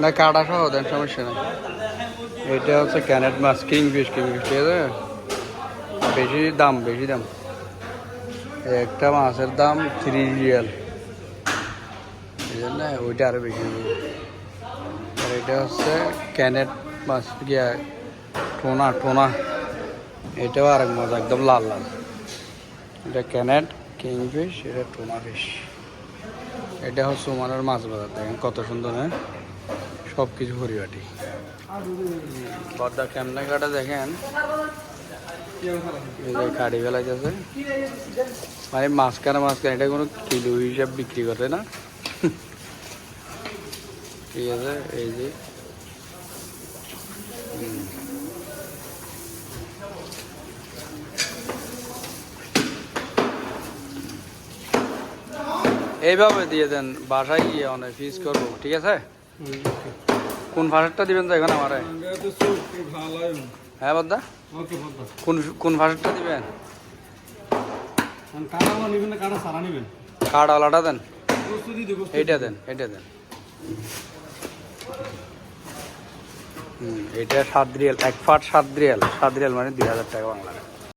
না কাটা সহ দেন সমস্যা নেই। এটা হচ্ছে ক্যানেট মাছ কিং ফিশ কিং ঠিক আছে? বেশি দাম বেশি দাম। একটা মাছের দাম থ্রি রিয়াল এই জন্য ওইটা আরও বেশি আর এটা হচ্ছে ক্যানেট মাছ গিয়া টোনা টোনা এটাও আরেক মাছ, একদম লাল লাল। এটা ক্যানেট কিং ফিশ এটা টোনা ফিশ এটা হচ্ছে ওমানের মাছ বাজার, দেখেন কত সুন্দর হ্যাঁ? সব কিছু পরিবাটি পদ্মা কেমনে কাটা দেখেন? এই যে কাটি ফেলাইতেছে। মানে মাঝখানে মাঝখানে, এটা কোনো কিলো হিসাব বিক্রি করে না। ঠিক আছে, এই যে। এইভাবে দিয়ে দেন, বাসায় গিয়ে অনেক ফিস করব, ঠিক আছে? কোন ভাষাটা দিবেন তো এখানে আমারে? হ্যাঁ বদ্দা কোন কোন ভাষাটা দিবেন? কার্ডওয়ালাটা দেন। এইটা দেন এইটা দেন। হুম, এটা সাত রিয়াল, এক ফাট সাত রিয়াল। সাত রিয়াল মানে দুই হাজার টাকা বাংলা